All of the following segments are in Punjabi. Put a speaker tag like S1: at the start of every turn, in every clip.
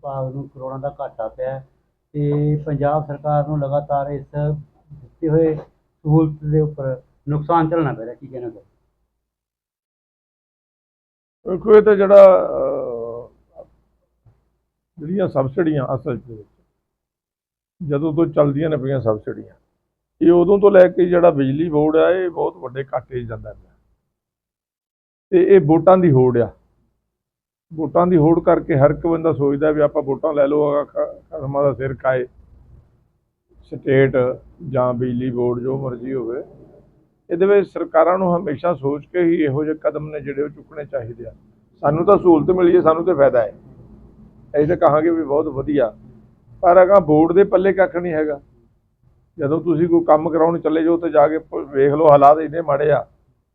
S1: ਵਿਭਾਗ ਨੂੰ ਕਰੋੜਾਂ ਦਾ ਘਾਟਾ ਪਿਆ ਹੈ ਤੇ ਪੰਜਾਬ ਸਰਕਾਰ ਨੂੰ ਲਗਾਤਾਰ ਇਸ ਦਿੱਤੇ ਹੋਏ ਸਹੂਲਤ ਦੇ ਉੱਪਰ ਨੁਕਸਾਨ ਝੱਲਣਾ ਪੈ ਰਿਹਾ, ਕੀ ਕਹਿਣਾ ਚਾਹੁੰਦੇ
S2: ਦੇਖੋ, ਇਹ ਤਾਂ ਜਿਹੜਾ ਜਿਹੜੀਆਂ ਸਬਸਿਡੀਆਂ ਅਸਲ 'ਚ ਵਿੱਚ ਜਦੋਂ ਤੋਂ ਚੱਲਦੀਆਂ ਨੇ ਪਈਆਂ ਸਬਸਿਡੀਆਂ, ਇਹ ਉਦੋਂ ਤੋਂ ਲੈ ਕੇ ਜਿਹੜਾ ਬਿਜਲੀ ਬੋਰਡ ਆ, ਇਹ ਬਹੁਤ ਵੱਡੇ ਘਾਟੇ ਜਾਂਦਾ ਪਿਆ। ਤੇ ਇਹ ਵੋਟਾਂ ਦੀ ਹੋੜ ਆ। ਵੋਟਾਂ ਦੀ ਹੋੜ ਕਰਕੇ ਹਰ ਇੱਕ ਬੰਦਾ ਸੋਚਦਾ ਵੀ ਆਪਾਂ ਵੋਟਾਂ ਲੈ ਲਓ ਖਸਮਾਂ ਦਾ ਸਿਰ ਖਾਏ। ਸਟੇਟ ਜਾਂ ਬਿਜਲੀ ਬੋਰਡ, ਜੋ ਮਰਜ਼ੀ ਹੋਵੇ। ਇਹਦੇ ਵਿੱਚ ਸਰਕਾਰਾਂ ਨੂੰ ਹਮੇਸ਼ਾ ਸੋਚ ਕੇ ਹੀ ਇਹੋ ਜਿਹੇ ਕਦਮ ਨੇ ਜਿਹੜੇ ਉਹ ਚੁੱਕਣੇ ਚਾਹੀਦੇ ਆ। ਸਾਨੂੰ ਤਾਂ ਸਹੂਲਤ ਮਿਲੀ ਹੈ, ਸਾਨੂੰ ਤੇ ਫਾਇਦਾ ਹੈ। ਅਸੀਂ ਤਾਂ ਕਹਾਂਗੇ ਵੀ ਬਹੁਤ ਵਧੀਆ। ਪਰ ਅਗਾ ਬੋਰਡ ਦੇ ਪੱਲੇ ਕੱਖ ਨਹੀਂ ਹੈਗਾ। ਜਦੋਂ ਤੁਸੀਂ ਕੋਈ ਕੰਮ ਕਰਾਉਣ ਚੱਲੇ ਜਾਓ, ਤੇ ਜਾ ਕੇ ਵੇਖ ਲਓ ਹਾਲਾਤ ਇੰਨੇ ਮਾੜੇ ਆ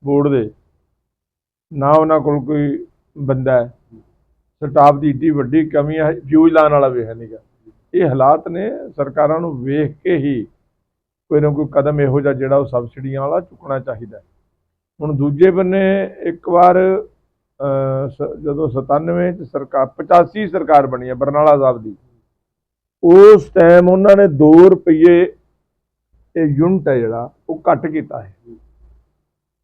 S2: ਬੋਰਡ ਦੇ। ਨਾ ਉਹਨਾਂ ਕੋਲ ਕੋਈ ਬੰਦਾ ਹੈ। ਸਟਾਫ ਦੀ ਏਡੀ ਵੱਡੀ ਕਮੀ ਹੈ ਫਿਊਜ਼ ਲਾਉਣ ਵਾਲਾ ਵੀ ਹੈ ਨਹੀਂਗਾ ਇਹ ਹਾਲਾਤ ਨੇ, ਸਰਕਾਰਾਂ ਨੂੰ ਵੇਖ ਕੇ ਹੀ ਕੋਈ ਨਾ ਕੋਈ ਕਦਮ ਇਹੋ ਜਿਹਾ ਜਿਹੜਾ ਉਹ ਸਬਸਿਡੀਆਂ ਵਾਲਾ ਚੁੱਕਣਾ ਚਾਹੀਦਾ ਹੁਣ ਦੂਜੇ ਬੰਨੇ ਇੱਕ ਵਾਰ ਸ- ਜਦੋਂ 97 ਚ ਸਰਕਾਰ 85 ਸਰਕਾਰ ਬਣੀ ਹੈ ਬਰਨਾਲਾ ਸਾਹਿਬ ਦੀ, ਉਸ ਟਾਈਮ ਉਹਨਾਂ ਨੇ 2 ਰੁਪਏ ਇਹ ਯੂਨਿਟ ਹੈ ਜਿਹੜਾ, ਉਹ ਘੱਟ ਕੀਤਾ ਹੈ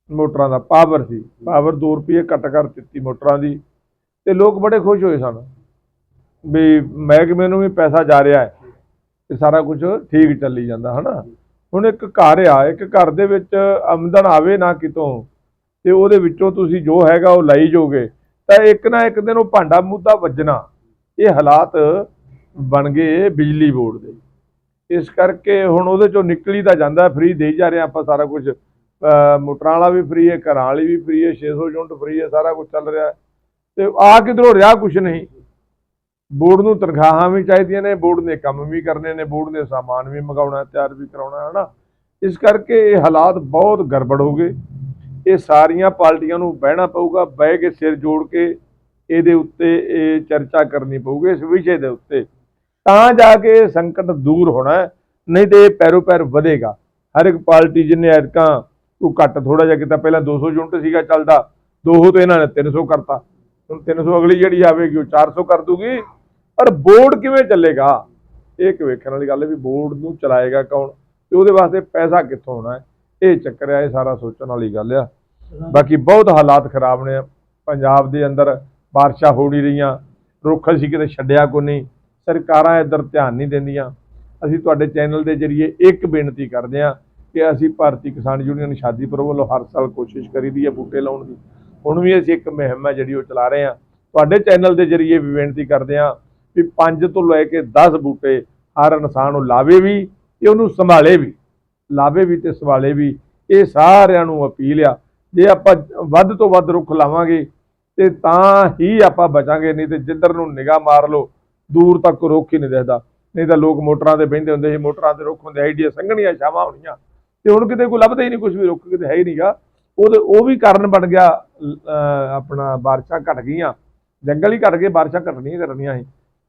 S2: ਮੋਟਰਾਂ ਦਾ ਪਾਵਰ ਸੀ। ਪਾਵਰ 2 ਰੁਪਏ ਘੱਟ ਕਰ ਦਿੱਤੀ ਮੋਟਰਾਂ ਦੀ। ਤੇ ਲੋਕ ਬੜੇ ਖੁਸ਼ ਹੋਏ ਸਨ ਵੀ ਮਹਿਕਮੇ ਨੂੰ ਵੀ ਪੈਸਾ ਜਾ ਰਿਹਾ ਹੈ ਤੇ ਸਾਰਾ ਕੁਝ ਠੀਕ ਚੱਲੀ ਜਾਂਦਾ, ਹਨਾ? ਹੁਣ ਇੱਕ ਘਰ ਆ, ਇੱਕ ਘਰ ਦੇ ਵਿੱਚ ਆਮਦਨ ਆਵੇ ਨਾ ਕਿਤੋਂ ਤੇ ਉਹਦੇ ਵਿੱਚੋਂ ਤੁਸੀਂ ਜੋ ਹੈਗਾ ਉਹ ਲਾਈ ਜੋਗੇ ਤਾਂ ਇੱਕ ਨਾ ਇੱਕ ਦਿਨ ਉਹ ਭਾਂਡਾ ਮੁੱਦਾ ਵੱਜਣਾ, ਇਹ ਹਾਲਾਤ ਬਣ ਗਏ ਬਿਜਲੀ ਬੋਰਡ ਦੇ। ਇਸ ਕਰਕੇ ਹੁਣ ਉਹਦੇ ਚੋਂ ਨਿਕਲੀ ਤਾਂ ਜਾਂਦਾ ਫ੍ਰੀ ਦੇਈ ਜਾ ਰਹੇ ਆਪਾਂ ਸਾਰਾ ਕੁਝ ਮੋਟਰਾਂ ਵਾਲਾ ਵੀ ਫ੍ਰੀ ਹੈ, ਘਰਾਂ ਵਾਲੀ ਵੀ ਫ੍ਰੀ ਹੈ 600 ਯੂਨਿਟ ਫ੍ਰੀ ਹੈ, ਸਾਰਾ ਕੁਝ ਚੱਲ ਰਿਹਾ। ਹੈ। ਤੇ ਆ ਕਿਧਰੋਂ ਰਿਹਾ ਕੁਛ ਨਹੀਂ। ਬੋਰਡ ਨੂੰ ਤਨਖਾਹਾਂ ਵੀ ਚਾਹੀਦੀਆਂ ਨੇ, ਬੋਰਡ ਨੇ ਕੰਮ ਵੀ ਕਰਨੇ ਨੇ, ਬੋਰਡ ਨੇ ਸਾਮਾਨ ਵੀ ਮੰਗਾਉਣਾ, ਤਿਆਰ ਵੀ ਕਰਾਉਣਾ ਹੈ ਨਾ ਇਸ ਕਰਕੇ ਇਹ ਹਾਲਾਤ ਬਹੁਤ ਗੜਬੜ ਹੋ ਗਏ। ਇਹ ਸਾਰੀਆਂ ਪਾਰਟੀਆਂ ਨੂੰ ਬਹਿਣਾ ਪਊਗਾ, ਬਹਿ ਕੇ ਸਿਰ ਜੋੜ ਕੇ ਇਹਦੇ ਉੱਤੇ ਇਹ ਚਰਚਾ ਕਰਨੀ ਪਊਗੀ, ਇਸ ਵਿਸ਼ੇ ਦੇ ਉੱਤੇ। ਤਾਂ ਜਾ ਕੇ ਇਹ ਸੰਕਟ ਦੂਰ ਹੋਣਾ ਨਹੀਂ ਤੇ ਇਹ ਪੈਰੋ ਪੈਰ ਵਧੇਗਾ। ਹਰ ਇੱਕ ਪਾਰਟੀ ਜਿਹਨੇ ਐਤਕਾਂ, ਉਹ ਘੱਟ ਥੋੜਾ ਜਿਹਾ ਕੀਤਾ, ਪਹਿਲਾਂ 200 ਯੂਨਿਟ ਸੀਗਾ ਚੱਲਦਾ 200 ਤੇ ਇਹਨਾਂ ਨੇ 300 ਕਰਤਾ। ਹੁਣ 300 ਅਗਲੀ ਜਿਹੜੀ ਆਵੇਗੀ ਉਹ 400 ਕਰ ਦੂਗੀ। ਪਰ ਬੋਰਡ ਕਿਵੇਂ ਚੱਲੇਗਾ? ਇਹ ਇੱਕ ਵੇਖਣ ਵਾਲੀ ਗੱਲ ਹੈ ਵੀ ਬੋਰਡ ਨੂੰ ਚਲਾਏਗਾ ਕੌਣ ਤੇ ਉਹਦੇ ਵਾਸਤੇ ਪੈਸਾ ਕਿੱਥੋਂ ਆਉਣਾ ਹੈ? ਇਹ ਚੱਕਰ ਹੈ, ਇਹ ਸਾਰਾ ਸੋਚਣ ਵਾਲੀ ਗੱਲ ਆ। ਬਾਕੀ ਬਹੁਤ ਹਾਲਾਤ ਖਰਾਬ ਨੇ। ਪੰਜਾਬ ਦੇ ਅੰਦਰ ਬਾਰਿਸ਼ਾਂ ਹੋ ਨਹੀਂ ਰਹੀਆਂ। ਰੁੱਖ ਅਸੀਂ ਕਿਤੇ ਛੱਡਿਆ ਕੋ ਨਹੀਂ। ਸਰਕਾਰਾਂ ਇੱਧਰ ਧਿਆਨ ਨਹੀਂ ਦਿੰਦੀਆਂ। ਅਸੀਂ ਤੁਹਾਡੇ ਚੈਨਲ ਦੇ ਜ਼ਰੀਏ ਇੱਕ ਬੇਨਤੀ ਕਰਦੇ ਹਾਂ ਕਿ ਅਸੀਂ ਭਾਰਤੀ ਕਿਸਾਨ ਯੂਨੀਅਨ ਸ਼ਾਦੀਪੁਰ ਵੱਲੋਂ ਹਰ ਸਾਲ ਕੋਸ਼ਿਸ਼ ਕਰੀਦੀ ਹੈ ਬੂਟੇ ਲਾਉਣ ਦੀ। ਹੁਣ ਵੀ ਅਸੀਂ ਇੱਕ ਮੁਹਿੰਮ ਹੈ ਜਿਹੜੀ ਉਹ ਚਲਾ ਰਹੇ ਹਾਂ। ਤੁਹਾਡੇ ਚੈਨਲ ਦੇ ਜ਼ਰੀਏ ਵੀ ਬੇਨਤੀ ਕਰਦੇ ਹਾਂ ਵੀ 5 ਤੋਂ ਲੈ ਕੇ 10 ਬੂਟੇ ਹਰ ਇਨਸਾਨ ਨੂੰ ਲਾਵੇ ਵੀ ਤੇ ਉਹਨੂੰ ਸੰਭਾਲੇ ਵੀ। ਲਾਵੇ ਵੀ ਤੇ ਸੰਭਾਲੇ ਵੀ। ਇਹ ਸਾਰਿਆਂ ਨੂੰ ਅਪੀਲ ਆ। ਜੇ ਆਪਾਂ ਵੱਧ ਤੋਂ ਵੱਧ ਰੁੱਖ ਲਾਵਾਂਗੇ ਤੇ ਤਾਂ ਹੀ ਆਪਾਂ ਬਚਾਂਗੇ, ਨਹੀਂ ਤੇ ਜਿੱਧਰ ਨੂੰ ਨਿਗਾਹ ਮਾਰ ਲਓ, ਦੂਰ ਤੱਕ ਰੁੱਖ ਹੀ ਨਹੀਂ ਦਿਖਦਾ। ਨਹੀਂ ਤਾਂ ਲੋਕ ਮੋਟਰਾਂ ਤੇ ਬਹਿੰਦੇ ਹੁੰਦੇ ਸੀ, ਮੋਟਰਾਂ ਤੇ ਰੁੱਖ ਹੁੰਦੇ ਆਈਡੀਆ ਸੰਘਣੀਆਂ ਛਾਵਾਂ ਹੋਣੀਆਂ। ਤੇ ਹੁਣ ਕਿਤੇ ਕੋਈ ਲੱਭਦਾ ਹੀ ਨਹੀਂ ਕੁਝ ਵੀ, ਰੁੱਖ ਕਿਤੇ ਹੈ ਹੀ ਨਹੀਂਗਾ ਉਹ ਉਹ ਵੀ ਕਾਰਨ ਬਣ ਗਿਆ ਆਪਣਾ ਬਾਰਿਸ਼ਾਂ ਘਟ ਗਈਆਂ। ਜੰਗਲ ਹੀ ਘਟ ਗਏ, ਬਾਰਿਸ਼ਾਂ ਘਟਣੀਆਂ ਕਰਨੀਆਂ ਸੀ।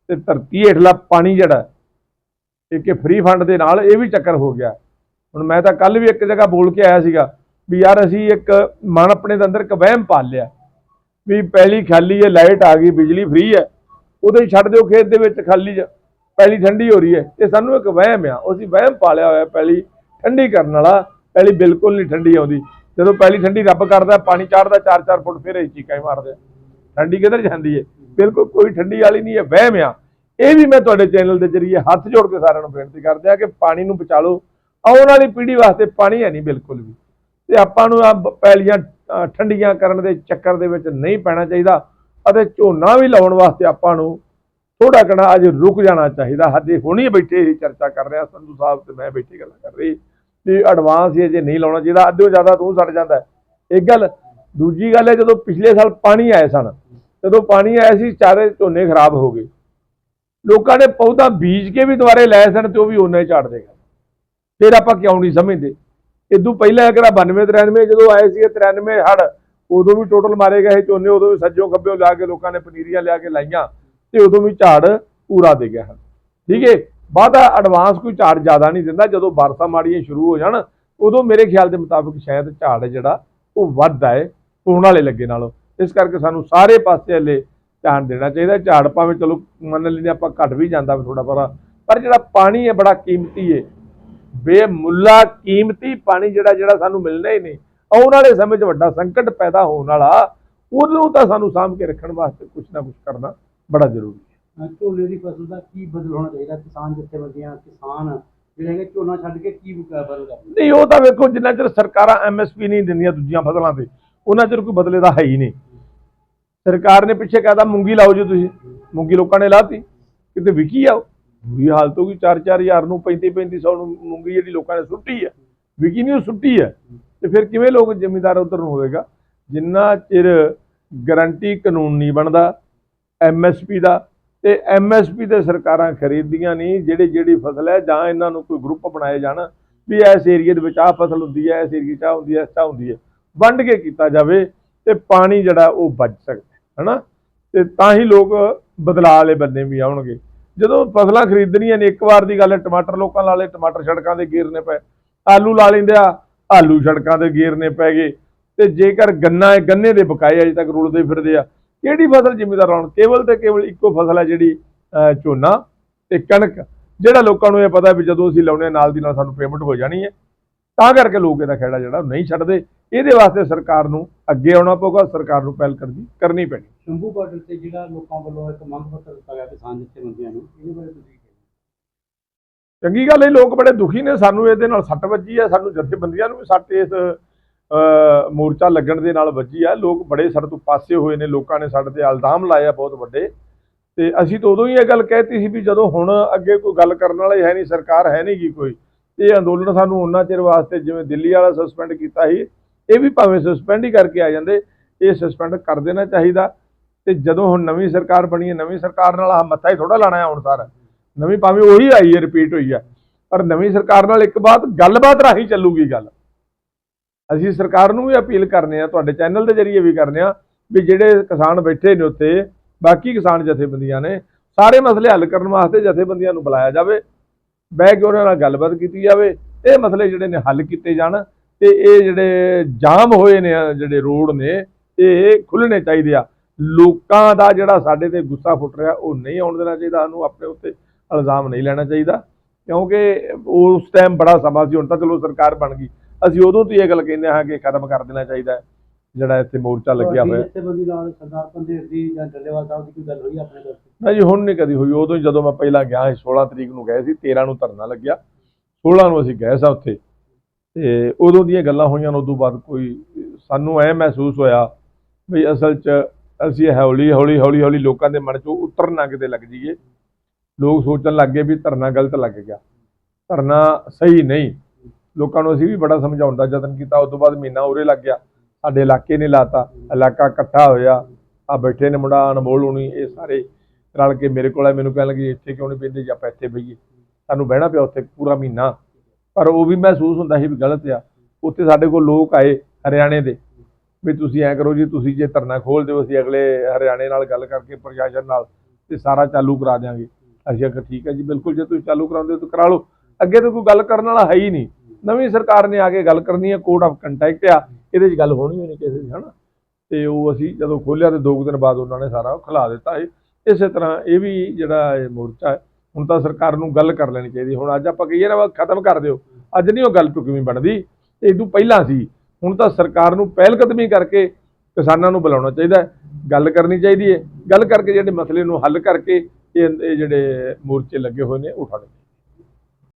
S2: ਤੇ ਧਰਤੀ ਹੇਠਲਾ ਪਾਣੀ ਜਿਹੜਾ, ਇੱਕ ਫ੍ਰੀ ਫੰਡ ਦੇ ਨਾਲ ਇਹ ਵੀ ਚੱਕਰ ਹੋ ਗਿਆ। ਹੁਣ ਮੈਂ ਤਾਂ ਕੱਲ ਵੀ ਇੱਕ ਜਗ੍ਹਾ ਬੋਲ ਕੇ ਆਇਆ ਸੀਗਾ ਵੀ ਯਾਰ ਅਸੀਂ ਇੱਕ ਮਨ ਆਪਣੇ ਦੇ ਅੰਦਰ ਇੱਕ ਵਹਿਮ ਪਾਲ ਲਿਆ। ਵੀ ਪਹਿਲੀ ਖਾਲੀ ਹੈ, ਲਾਈਟ ਆ ਗਈ, ਬਿਜਲੀ ਫ੍ਰੀ ਹੈ। ਉਹਦੇ ਛੱਡ ਦਿਓ ਖੇਤ ਦੇ ਵਿੱਚ ਖਾਲੀ ਜ ਪਹਿਲੀ ਠੰਡੀ ਹੋ ਰਹੀ ਹੈ। ਇਹ ਸਾਨੂੰ ਇੱਕ ਵਹਿਮ ਆ। ਅਸੀਂ ਵਹਿਮ ਪਾਲਿਆ ਹੋਇਆ ਪਹਿਲੀ ਠੰਡੀ ਕਰਨ ਵਾਲਾ। ਪਹਿਲੀ ਬਿਲਕੁਲ ਨਹੀਂ ਠੰਡੀ ਆਉਂਦੀ। ਜਦੋਂ ਪਹਿਲੀ ਠੰਡੀ ਰੱਬ ਕਰਦਾ, ਪਾਣੀ ਚਾੜਦਾ 4-4 ਫੁੱਟ ਫਿਰ ਇਹ ਚੀਕਾਂ ਹੀ ਮਾਰਦੇ ਆ। ਠੰਡੀ ਕਿੱਧਰ ਜਾਂਦੀ ਹੈ ਬਿਲਕੁਲ ਕੋਈ ਠੰਡੀ ਵਾਲੀ ਨਹੀਂ ਹੈ ਵਹਿਮ ਆ। ਇਹ ਵੀ ਮੈਂ ਤੁਹਾਡੇ ਚੈਨਲ ਦੇ ਜ਼ਰੀਏ ਹੱਥ ਜੋੜ ਕੇ ਸਾਰਿਆਂ ਨੂੰ ਬੇਨਤੀ ਕਰਦੇ ਆ ਕਿ ਪਾਣੀ ਨੂੰ ਬਚਾ ਲਓ। ਆਉਣ ਵਾਲੀ ਪੀੜ੍ਹੀ ਵਾਸਤੇ ਪਾਣੀ ਹੈ ਨਹੀਂ ਬਿਲਕੁਲ ਵੀ। ਤੇ ਆਪਾਂ ਨੂੰ ਆ ਪੈਲੀਆਂ ਠੰਡੀਆਂ ਕਰਨ ਦੇ ਚੱਕਰ ਦੇ ਵਿੱਚ ਨਹੀਂ ਪੈਣਾ ਚਾਹੀਦਾ ਅਤੇ ਝੋਨਾ ਵੀ ਲਾਉਣ ਵਾਸਤੇ ਆਪਾਂ ਨੂੰ ਥੋੜਾ ਕਣਾ ਅੱਜ ਰੁਕ ਜਾਣਾ ਚਾਹੀਦਾ। ਹਜੇ ਹੁਣੀ ਬੈਠੇ ਹੀ ਚਰਚਾ ਕਰ ਰਿਹਾ ਸੰਧੂ ਸਾਹਿਬ ਤੇ ਮੈਂ ਬੈਠੇ ਗੱਲਾਂ ਕਰ ਰਹੀ। ਵੀ ਐਡਵਾਂਸ ਹੀ ਜੇ ਨਹੀਂ ਲਾਉਣਾ ਚਾਹੀਦਾ ਅੱਧਿਓ ਜ਼ਿਆਦਾ ਤੂੰ ਸੜ ਜਾਂਦਾ ਇੱਕ ਗੱਲ, ਦੂਜੀ ਗੱਲ ਹੈ ਜਦੋਂ ਪਿਛਲੇ ਸਾਲ ਪਾਣੀ ਆਏ ਸਨ, ਜਦੋਂ ਪਾਣੀ ਆਇਆ ਸੀ, ਚਾਰੇ ਝੋਨੇ ਖਰਾਬ ਹੋ ਗਏ। ਲੋਕਾਂ ਨੇ ਪੌਦਾ ਬੀਜ ਕੇ ਵੀ ਦੁਬਾਰੇ ਲਾਏ ਸਨ ਤੇ ਉਹ ਵੀ ਉਹਨਾਂ ਹੀ ਝਾੜ ਦੇਗਾ ਫਿਰ ਆਪਾਂ ਕਿਉਂ ਨਹੀਂ ਸਮਝਦੇ? ਇਦੋਂ ਪਹਿਲਾਂ ਕਿਹੜਾ 92 93 ਜਦੋਂ ਆਏ ਸੀ 93 ਹੜ ਉਦੋਂ ਵੀ ਟੋਟਲ ਮਾਰੇ ਗਏ ਝੋਨੇ, ਉਦੋਂ ਵੀ ਸੱਜੋਂ ਖੱਬਿਓਂ ਲਿਆ ਕੇ ਲੋਕਾਂ ਨੇ ਪਨੀਰੀਆਂ ਲਿਆ ਕੇ ਲਾਈਆਂ ਤੇ ਉਦੋਂ ਵੀ ਝਾੜ ਪੂਰਾ ਦੇ ਗਿਆ। ਹਨ ਠੀਕ ਹੈ? ਬਾਅਦ ਐਡਵਾਂਸ ਕੋਈ ਝਾੜ ਜ਼ਿਆਦਾ ਨਹੀਂ ਦਿੰਦਾ, ਜਦੋਂ ਬਾਰਸਾਂ ਮਾੜੀਆਂ ਸ਼ੁਰੂ ਹੋ ਜਾਣ, ਉਦੋਂ ਮੇਰੇ ਖਿਆਲ ਦੇ ਮੁਤਾਬਕ ਸ਼ਾਇਦ ਝਾੜ ਜਿਹੜਾ, ਉਹ ਵੱਧਦਾ ਹੈ ਹੋਣ ਵਾਲੇ ਲੱਗੇ ਨਾਲੋਂ। ਇਸ ਕਰਕੇ ਸਾਨੂੰ ਸਾਰੇ ਪਾਸੇ ਹਲੇ ਧਿਆਨ ਦੇਣਾ ਚਾਹੀਦਾ, ਝਾੜ ਭਾਵੇਂ ਚਲੋ ਮੰਨ ਲੈਂਦੇ ਆਪਾਂ ਘਟ ਵੀ ਜਾਂਦਾ ਥੋੜਾ ਬੜਾ ਪਰ ਜਿਹੜਾ ਪਾਣੀ ਹੈ ਬੜਾ ਕੀਮਤੀ ਹੈ ਬੇਮੁੱਲਾ ਕੀਮਤੀ ਪਾਣੀ ਜਿਹੜਾ ਜਿਹੜਾ ਸਾਨੂੰ ਮਿਲਣਾ ਹੀ ਨਹੀਂ। ਆਉਣ ਵਾਲੇ ਸਮੇਂ 'ਚ ਵੱਡਾ ਸੰਕਟ ਪੈਦਾ ਹੋਣ ਵਾਲਾ, ਉਹਨੂੰ ਤਾਂ ਸਾਨੂੰ ਸਾਂਭ ਕੇ ਰੱਖਣ ਵਾਸਤੇ ਕੁਝ ਨਾ ਕੁਝ ਕਰਨਾ ਬੜਾ ਜ਼ਰੂਰੀ ਹੈ।
S1: ਅਹ ਝੋਨੇ ਦੀ ਫਸਲ ਦਾ ਕੀ ਬਦਲ ਹੋਣਾ ਚਾਹੀਦਾ? ਕਿਸਾਨ ਜਥੇਬੰਦੀਆਂ, ਕਿਸਾਨ ਜਿਹੜੇ ਹੈਗੇ ਝੋਨਾ ਛੱਡ ਕੇ ਕੀ ਬਦਲ ਕਰਦੇ
S2: ਨਹੀਂ, ਉਹ ਤਾਂ ਵੇਖੋ, ਜਿੰਨਾ ਚਿਰ ਸਰਕਾਰਾਂ ਐਮਐਸਪੀ ਨਹੀਂ ਦਿੰਦੀਆਂ ਦੂਜੀਆਂ ਫਸਲਾਂ ਤੇ, ਉਹਨਾਂ ਚਿਰ ਕੋਈ ਬਦਲੇ ਦਾ ਹੈ ਹੀ ਨਹੀਂ। ਸਰਕਾਰ ਨੇ ਪਿੱਛੇ ਕਹਤਾ, ਮੂੰਗੀ ਲਾਓ ਜੀ ਤੁਸੀਂ। ਮੂੰਗੀ ਲੋਕਾਂ ਨੇ ਲਾਤੀ। ਕਿਤੇ ਵਿਕੀ ਆ ਉਹ। ਬੁਰੀ ਹਾਲਤ ਹੋ ਗਈ 4-4000 ਨੂੰ 35-3500 ਨੂੰ ਮੂੰਗੀ ਜਿਹੜੀ ਲੋਕਾਂ ਨੇ ਸੁੱਟੀ ਹੈ ਵਿਕੀ ਨਹੀਂ, ਉਹ ਸੁੱਟੀ ਹੈ ਤੇ ਫਿਰ ਕਿਵੇਂ ਲੋਕ ਜ਼ਿਮੀਦਾਰ ਉਧਰ ਨੂੰ ਹੋਵੇਗਾ? ਜਿੰਨਾ ਚਿਰ ਗਰੰਟੀ ਕਾਨੂੰਨ ਨਹੀਂ ਬਣਦਾ ਐਮਐਸਪੀ ਦਾ ਤੇ ਐਮਐਸਪੀ ਤੇ ਸਰਕਾਰਾਂ ਖਰੀਦਦੀਆਂ ਨਹੀਂ, ਜਿਹੜੀ ਜਿਹੜੀ ਫਸਲ ਹੈ, ਜਾਂ ਇਹਨਾਂ ਨੂੰ ਕੋਈ ਗਰੁੱਪ ਬਣਾਏ ਜਾਣ, ਵੀ ਇਸ ਏਰੀਏ ਦੇ ਵਿੱਚ ਆਹ ਫਸਲ ਹੁੰਦੀ ਹੈ, ਇਸ ਏਰੀਏ 'ਚ ਆਹ ਹੁੰਦੀ ਹੈ, ਇਸ 'ਚ ਹੁੰਦੀ ਹੈ। ਵੰਡ ਕੇ ਕੀਤਾ ਜਾਵੇ ਤੇ ਪਾਣੀ ਜਿਹੜਾ ਉਹ ਬਚ ਸਕਦਾ ਹੈ ਹਨਾ? ਤੇ ਤਾਂ ਹੀ ਲੋਕ ਬਦਲਾਅ ਵਾਲੇ ਬੰਦੇ ਵੀ ਆਉਣਗੇ। ਜਦੋਂ ਫਸਲਾਂ ਖਰੀਦਣੀਆਂ ਨੇ, ਇੱਕ ਵਾਰ ਦੀ ਗੱਲ ਹੈ, ਟਮਾਟਰ ਲੋਕਾਂ ਲਾ ਲਏ ਟਮਾਟਰ ਸੜਕਾਂ ਦੇ ਗੇਰਨੇ ਪਏ। ਆਲੂ ਲਾ ਲੈਂਦੇ ਆ, ਆਲੂ ਸੜਕਾਂ ਦੇ ਗੇਰਨੇ ਪੈ ਗਏ। ਤੇ ਜੇਕਰ ਗੰਨਾ, ਗੰਨੇ ਦੇ ਬਕਾਏ ਅਜੇ ਤੱਕ ਰੁਲਦੇ ਫਿਰਦੇ ਆ ਕਿਹੜੀ ਫਸਲ ਜ਼ਿਮੀਦਾਰ ਲਾਉਣ? ਕੇਵਲ ਤੇ ਕੇਵਲ ਇੱਕੋ ਫਸਲ ਹੈ ਜਿਹੜੀ ਝੋਨਾ ਤੇ ਕਣਕ। ਜਿਹੜਾ ਲੋਕਾਂ ਨੂੰ ਇਹ ਪਤਾ ਵੀ ਜਦੋਂ ਅਸੀਂ ਲਾਉਣੇ ਆ, ਨਾਲ ਦੀ ਨਾਲ ਸਾਨੂੰ ਪੇਮੈਂਟ ਹੋ ਜਾਣੀ ਹੈ। ਤਾਂ ਕਰਕੇ ਲੋਕ ਇਹਦਾ ਖੇੜਾ ਜਿਹੜਾ ਨਹੀਂ ਛੱਡਦੇ। ਇਹਦੇ ਵਾਸਤੇ ਸਰਕਾਰ ਨੂੰ ਅੱਗੇ ਆਉਣਾ ਪਊਗਾ ਸਰਕਾਰ ਨੂੰ ਪਹਿਲ ਕਰਨੀ ਕਰਨੀ ਪੈਣੀ।
S1: ਸ਼ੰਭੂ ਬਾਰਡਰ ਤੇ ਜਿਹੜਾ ਲੋਕਾਂ ਵੱਲੋਂ ਇੱਕ ਮੰਗ ਪੱਤਰ ਦਿੱਤਾ ਗਿਆ ਕਿਸਾਨ ਜਥੇਬੰਦੀਆਂ ਨੂੰ ਇਹਦੇ ਬਾਰੇ ਤੁਸੀਂ
S2: ਚੰਗੀ ਗੱਲ ਹੈ ਲੋਕ ਬੜੇ ਦੁਖੀ ਨੇ। ਸਾਨੂੰ ਇਹਦੇ ਨਾਲ ਸੱਟ ਵੱਜੀ ਹੈ ਸਾਨੂੰ ਜਥੇਬੰਦੀਆਂ ਨੂੰ ਵੀ ਸੱਟ ਇਸ ਮੋਰਚਾ ਲੱਗਣ ਦੇ ਨਾਲ ਵੱਜੀ ਆ। ਲੋਕ ਬੜੇ ਸਾਡੇ ਤੋਂ ਪਾਸੇ ਹੋਏ ਨੇ। ਲੋਕਾਂ ਨੇ ਸਾਡੇ ਤੇ ਇਲਜ਼ਾਮ ਲਾਏ ਆ ਬਹੁਤ ਵੱਡੇ। ਤੇ ਅਸੀਂ ਤਾਂ ਉਦੋਂ ਹੀ ਇਹ ਗੱਲ ਕਹਿਤੀ ਸੀ ਵੀ ਜਦੋਂ ਹੁਣ ਅੱਗੇ ਕੋਈ ਗੱਲ ਕਰਨ ਵਾਲੇ ਹੈ ਨਹੀਂ, ਸਰਕਾਰ ਹੈ ਨਹੀਂ ਗੀ ਕੋਈ, ਇਹ ਅੰਦੋਲਨ ਸਾਨੂੰ ਉਹਨਾਂ ਚਿਰ ਵਾਸਤੇ ਜਿਵੇਂ ਦਿੱਲੀ ਵਾਲਾ ਸਸਪੈਂਡ ਕੀਤਾ ਸੀ, ਇਹ ਵੀ ਭਾਵੇਂ ਸਸਪੈਂਡ ਹੀ ਕਰਕੇ ਆ ਜਾਂਦੇ, ਇਹ ਸਸਪੈਂਡ ਕਰ ਦੇਣਾ ਚਾਹੀਦਾ। ਤੇ ਜਦੋਂ ਹੁਣ ਨਵੀਂ ਸਰਕਾਰ ਬਣੀ ਹੈ, ਨਵੀਂ ਸਰਕਾਰ ਨਾਲ ਆ ਮੱਥਾ ਹੀ ਥੋੜਾ ਲਾਣਾ ਹੈ ਹੁਣ ਸਾਰਾ। ਨਵੀਂ ਭਾਵੇਂ ਉਹੀ ਆਈ ਹੈ ਰਿਪੀਟ ਹੋਈ ਹੈ। ਪਰ ਨਵੀਂ ਸਰਕਾਰ ਨਾਲ ਇੱਕ ਬਾਤ, ਗੱਲਬਾਤ ਰਾਹੀਂ ਚੱਲੂਗੀ ਗੱਲ। ਅਸੀਂ ਸਰਕਾਰ ਨੂੰ ਵੀ ਅਪੀਲ ਕਰਨੇ ਆ, ਤੁਹਾਡੇ ਚੈਨਲ ਦੇ ਜ਼ਰੀਏ ਵੀ ਕਰਨੇ ਆ ਵੀ ਜਿਹੜੇ ਕਿਸਾਨ ਬੈਠੇ ਨੇ ਉੱਥੇ, ਬਾਕੀ ਕਿਸਾਨ ਜਥੇਬੰਦੀਆਂ ਨੇ, ਸਾਰੇ ਮਸਲੇ ਹੱਲ ਕਰਨ ਵਾਸਤੇ ਜਥੇਬੰਦੀਆਂ ਨੂੰ ਬੁਲਾਇਆ ਜਾਵੇ, ਬਹਿ ਕੇ ਉਹਨਾਂ ਨਾਲ ਗੱਲਬਾਤ ਕੀਤੀ ਜਾਵੇ, ਇਹ ਮਸਲੇ ਜਿਹੜੇ ਨੇ ਹੱਲ ਕੀਤੇ ਜਾਣ ਤੇ ਇਹ ਜਿਹੜੇ ਜਾਮ ਹੋਏ ਨੇ ਜਿਹੜੇ ਰੋਡ ਨੇ, ਇਹ ਖੁੱਲਣੇ ਚਾਹੀਦੇ ਆ। ਲੋਕਾਂ ਦਾ ਜਿਹੜਾ ਸਾਡੇ ਤੇ ਗੁੱਸਾ ਫੁੱਟ ਰਿਹਾ, ਉਹ ਨਹੀਂ ਆਉਣ ਦੇਣਾ ਚਾਹੀਦਾ, ਸਾਨੂੰ ਆਪਣੇ ਉੱਤੇ ਇਲਜ਼ਾਮ ਨਹੀਂ ਲੈਣਾ ਚਾਹੀਦਾ, ਕਿਉਂਕਿ ਉਸ ਟਾਈਮ ਬੜਾ ਸਮਾਂ ਸੀ, ਹੁਣ ਤਾਂ ਚਲੋ ਸਰਕਾਰ ਬਣ ਗਈ। ਅਸੀਂ ਉਦੋਂ ਤੋਂ ਇਹ ਗੱਲ ਕਹਿੰਦੇ ਹਾਂ ਕਿ ਖਤਮ ਕਰ ਦੇਣਾ ਚਾਹੀਦਾ ਹੈ ਜਿਹੜਾ ਇੱਥੇ ਮੋਰਚਾ ਲੱਗਿਆ ਹੋਇਆ
S1: ਜਥੇਬੰਦੀ ਨਾਲ ਸਰਦਾਰ ਪੰਦੇਰ ਦੀ ਜਾਂ ਡੱਲੇਵਾਲ ਸਾਹਿਬ ਦੀ ਕੋਈ ਗੱਲ ਹੋਈ ਆਪਣੇ ਕੋਲ
S2: ਨਾ ਜੀ ਹੁਣ ਨਹੀਂ ਕਦੀ ਹੋਈ। ਉਦੋਂ ਹੀ ਜਦੋਂ ਮੈਂ ਪਹਿਲਾਂ ਗਿਆ ਸੀ 16 ਤਰੀਕ ਨੂੰ ਗਏ ਸੀ 13 ਨੂੰ ਧਰਨਾ ਲੱਗਿਆ। 16 ਨੂੰ ਅਸੀਂ ਗਏ ਸਾਂ ਉੱਥੇ। ਤੇ ਉਦੋਂ ਦੀਆਂ ਗੱਲਾਂ ਹੋਈਆਂ ਉਦੋਂ ਬਾਅਦ ਕੋਈ ਸਾਨੂੰ ਐ ਮਹਿਸੂਸ ਹੋਇਆ ਵੀ ਅਸਲ 'ਚ ਅਸੀਂ ਹੌਲੀ ਹੌਲੀ ਹੌਲੀ ਹੌਲੀ ਲੋਕਾਂ ਦੇ ਮਨ 'ਚੋਂ ਉਤਰਨਾ ਕਿਤੇ ਲੱਗ ਜਾਈਏ। ਲੋਕ ਸੋਚਣ ਲੱਗ ਗਏ ਵੀ ਧਰਨਾ ਗਲਤ ਲੱਗ ਗਿਆ। ਧਰਨਾ ਸਹੀ ਨਹੀਂ। ਲੋਕਾਂ ਨੂੰ ਅਸੀਂ ਵੀ ਬੜਾ ਸਮਝਾਉਣ ਦਾ ਯਤਨ ਕੀਤਾ। ਉਸ ਤੋਂ ਬਾਅਦ ਮਹੀਨਾ ਉਰੇ ਲੱਗ ਗਿਆ। ਸਾਡੇ ਇਲਾਕੇ ਨੇ ਲਾਤਾ। ਇਲਾਕਾ ਇਕੱਠਾ ਹੋਇਆ। ਆ ਬੈਠੇ ਨੇ ਮੁੰਡਾ ਅਨਮੋਲ ਹੋਣੀ, ਇਹ ਸਾਰੇ ਰਲ ਕੇ ਮੇਰੇ ਕੋਲ ਆ ਮੈਨੂੰ ਕਹਿਣ ਲੱਗੇ, ਇੱਥੇ ਕਿਉਂ ਨਹੀਂ ਬਹਿੰਦੇ? ਜਾਂ ਆਪਾਂ ਇੱਥੇ ਬਈਏ ਸਾਨੂੰ ਬਹਿਣਾ ਪਿਆ ਉੱਥੇ ਪੂਰਾ ਮਹੀਨਾ। ਪਰ ਉਹ ਵੀ ਮਹਿਸੂਸ ਹੁੰਦਾ ਸੀ ਵੀ ਗਲਤ ਆ। ਉੱਥੇ ਸਾਡੇ ਕੋਲ ਲੋਕ ਆਏ ਹਰਿਆਣੇ ਦੇ। ਵੀ ਤੁਸੀਂ ਐਂ ਕਰੋ ਜੀ, ਤੁਸੀਂ ਜੇ ਧਰਨਾ ਖੋਲ ਦਿਓ, ਅਸੀਂ ਅਗਲੇ ਹਰਿਆਣੇ ਨਾਲ ਗੱਲ ਕਰਕੇ ਪ੍ਰਸ਼ਾਸਨ ਨਾਲ ਤੇ ਸਾਰਾ ਚਾਲੂ ਕਰਾ ਦਿਆਂਗੇ। ਅਸੀਂ ਆਖਿਆ, ਠੀਕ ਹੈ ਜੀ, ਬਿਲਕੁਲ ਜੇ ਤੁਸੀਂ ਚਾਲੂ ਕਰਾਉਂਦੇ ਹੋ ਤਾਂ ਕਰਾ ਲਓ। ਅੱਗੇ ਤਾਂ ਕੋਈ ਗੱਲ ਕਰਨ ਵਾਲਾ ਹੈ ਹੀ ਨਹੀਂ। ਨਵੀਂ ਸਰਕਾਰ ਨੇ ਆ ਕੇ ਗੱਲ ਕਰਨੀ ਹੈ ਕੋਡ ਆਫ ਕੰਟੈਕਟ ਆ, ਇਹਦੇ 'ਚ ਗੱਲ ਹੋਣੀ ਹੋਈ ਨਹੀਂ ਕਿਸੇ ਦੀ, ਹਨਾ? ਤੇ ਉਹ ਅਸੀਂ ਜਦੋਂ ਖੋਲਿਆ ਤੇ ਦੋ ਕੁ ਦਿਨ ਬਾਅਦ ਉਹਨਾਂ ਨੇ ਸਾਰਾ ਖਿਲਾ ਦਿੱਤਾ ਇਹ। ਇਸੇ ਤਰ੍ਹਾਂ ਇਹ ਵੀ ਜਿਹੜਾ ਇਹ ਮੋਰਚਾ ਹੈ, ਹੁਣ ਤਾਂ ਸਰਕਾਰ ਨੂੰ ਗੱਲ ਕਰ ਲੈਣੀ ਚਾਹੀਦੀ। ਹੁਣ ਅੱਜ ਆਪਾਂ ਕਹੀਏ ਨਾ ਖਤਮ ਕਰ ਦਿਓ। ਅੱਜ ਨਹੀਂ ਉਹ ਗੱਲ ਟੁਕਵੀਂ ਬਣਦੀ। ਇਹ ਤੋਂ ਪਹਿਲਾਂ ਸੀ। ਹੁਣ ਤਾਂ ਸਰਕਾਰ ਨੂੰ ਪਹਿਲ ਕਦਮੀ ਕਰਕੇ ਕਿਸਾਨਾਂ ਨੂੰ ਬੁਲਾਉਣਾ ਚਾਹੀਦਾ ਗੱਲ ਕਰਨੀ ਚਾਹੀਦੀ ਹੈ। ਗੱਲ ਕਰਕੇ ਜਿਹੜੇ ਮਸਲੇ ਨੂੰ ਹੱਲ ਕਰਕੇ ਇਹ ਜਿਹੜੇ ਮੋਰਚੇ ਲੱਗੇ ਹੋਏ ਨੇ ਉਠਾਉਣੇ